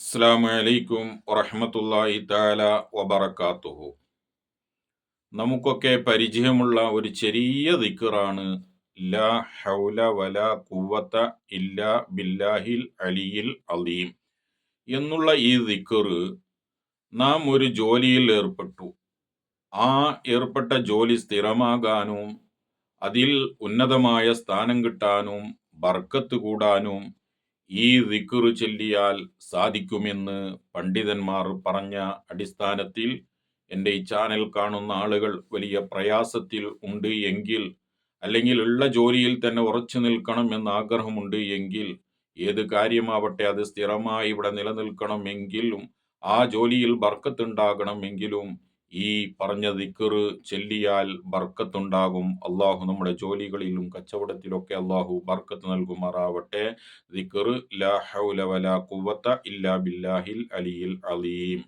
അസ്സാം അലൈക്കും വറഹമത്തല്ലാഹി താല വബറക്കാത്തുഹു നമുക്കൊക്കെ പരിചയമുള്ള ഒരു ചെറിയ ദിക്കറാണ് ലാ ഹൗല വല കുവത്ത ഇല്ലാ ബില്ലാഹിൽ അലിയിൽ അലീം എന്നുള്ള ഈ ദിക്കറ് നാം ഒരു ജോലിയിൽ ഏർപ്പെട്ടു. ആ ഏർപ്പെട്ട ജോലി സ്ഥിരമാകാനും അതിൽ ഉന്നതമായ സ്ഥാനം കിട്ടാനും ബർക്കത്ത് കൂടാനും ഈ ദിക്കുറു ചൊല്ലിയാൽ സാധിക്കുമെന്ന് പണ്ഡിതന്മാർ പറഞ്ഞ അടിസ്ഥാനത്തിൽ എന്റെ ഈ ചാനൽ കാണുന്ന ആളുകൾ വലിയ പ്രയാസത്തിൽ ഉണ്ട് എങ്കിൽ അല്ലെങ്കിൽ ഉള്ള ജോലിയിൽ തന്നെ ഉറച്ചു നിൽക്കണം എന്ന ആഗ്രഹമുണ്ട് എങ്കിൽ ഏത് കാര്യമാവട്ടെ അത് സ്ഥിരമായി ഇവിടെ നിലനിൽക്കണമെങ്കിലും ആ ജോലിയിൽ ബർക്കത്തുണ്ടാകണമെങ്കിലും ഈ പറഞ്ഞ ദിക്കറ് ചെല്ലിയാൽ ബർക്കത്തുണ്ടാകും. അള്ളാഹു നമ്മുടെ ജോലികളിലും കച്ചവടത്തിലൊക്കെ അള്ളാഹു ബർക്കത്ത് നൽകുമാറാവട്ടെ. ദിക്കറ് ലാ ഹൗല വലാ കുവത്ത ഇല്ലാ ബില്ലാഹിൽ അലിയിൽ അലീം.